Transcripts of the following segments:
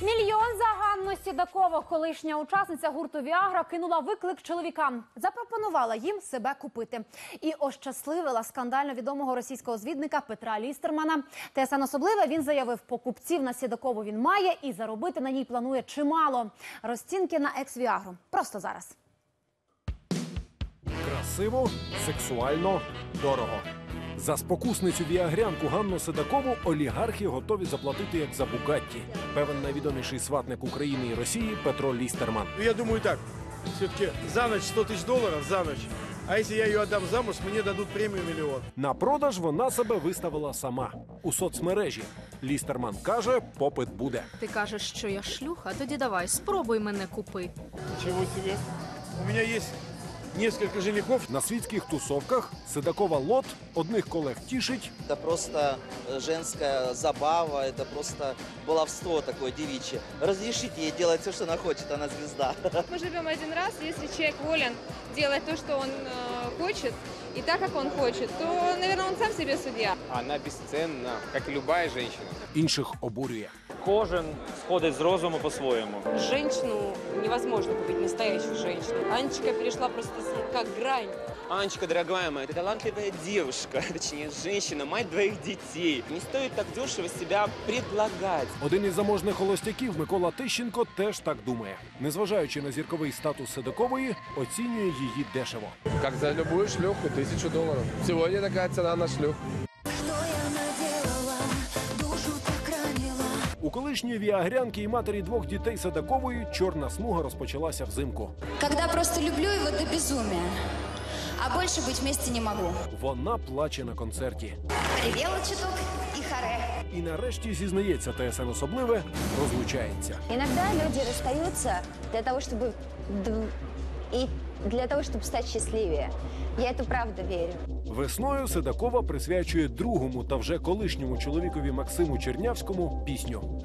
Мільйон за Ганну Сідакову, колишня учасниця гурту Віагра, кинула виклик чоловікам. Запропонувала їм себе купити і ощасливила скандально відомого російського звідника Петра Лістермана. ТСН особливе він заявив, покупців на Сідакову він має і заробити на ній планує чимало. Розцінки на екс-Віагру. Просто зараз. Красиво, сексуально, дорого. За спокусницю віагрянку Ганну Седакову олігархи готові заплатити як за Бугатті. Певен найвідоміший сватник України і Росії Петро Лістерман. Я думаю так, все-таки за ночь 100 тысяч долларов, за ночь. А если я ее отдам замуж, мне дадут премию миллион. На продаж вона себе виставила сама у соцмережі. Лістерман каже, попит буде. Ти кажеш, що я шлюха? Тоді давай, спробуй мене купи. Ничего себе. У меня есть несколько женихов. На світських тусовках Седакова лот одних колег тішить, Это просто э, женская забава, это просто баловство такое девичье. Разрешите ей делать все, что она хочет, она звезда. Мы живем один раз, если человек волен делать то, что он э, хочет, и так, как он хочет, то, наверное, он сам себе судья. Она бесценна, как и любая женщина. інших обурює. Кожен сходить з розуму по-своєму. Женщину невозможно купить настоящую женщину. Анечка перешла просто как грань. Анечка, дорогая моя, ты талантливая девушка, точнее, женщина, мать двоих детей. Не стоит так дешево себя предлагать. Один із заможних холостяків Микола Тищенко теж так думає. Незважаючи на зірковий статус Седакової, оцінює її дешево. Как за любую шлюху, тысячу долларов. Сегодня такая цена на шлюх. У колишньої віагрянки і матері двох дітей Седакової чорна смуга розпочалася взимку. Когда просто люблю его до безумия. А больше быть вместе не могу. Вона плаче на концерті. Ревела чуток и харе. І нарешті зізнається ТСН особливе, розлучається. Иногда люди расстаются для того, чтобы д- и для того, чтобы стать счастливее. Я это правда верю. Весною Седакова присвячує другому та вже колишньому чоловікові Максиму Чернявському пісню.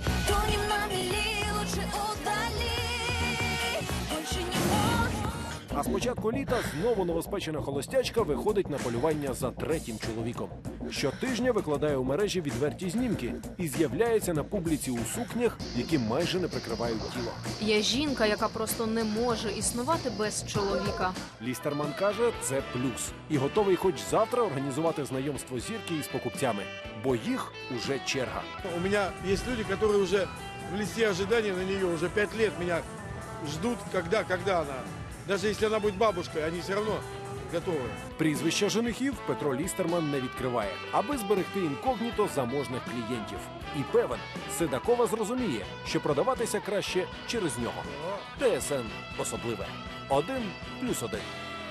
А з початку літа знову новоспечена холостячка виходить на полювання за третім чоловіком. Щотижня викладає у мережі відверті знімки і з'являється на публіці у сукнях, які майже не прикривають тіло. Я жінка, яка просто не може існувати без чоловіка. Лістерман каже, це плюс, і готовий хоч завтра організувати знайомство зірки із покупцями, бо їх уже черга. У меня есть люди, которые уже в листе ожидания на нее уже пять лет меня ждут, когда, когда она. Даже если она будет бабушкой, они все равно готовы. Прізвища женихів Петро Лістерман не відкриває, аби зберегти інкогніто заможних клієнтів. І певен, Седакова зрозуміє, що продаватися краще через нього. ТСН особливе. Один плюс один.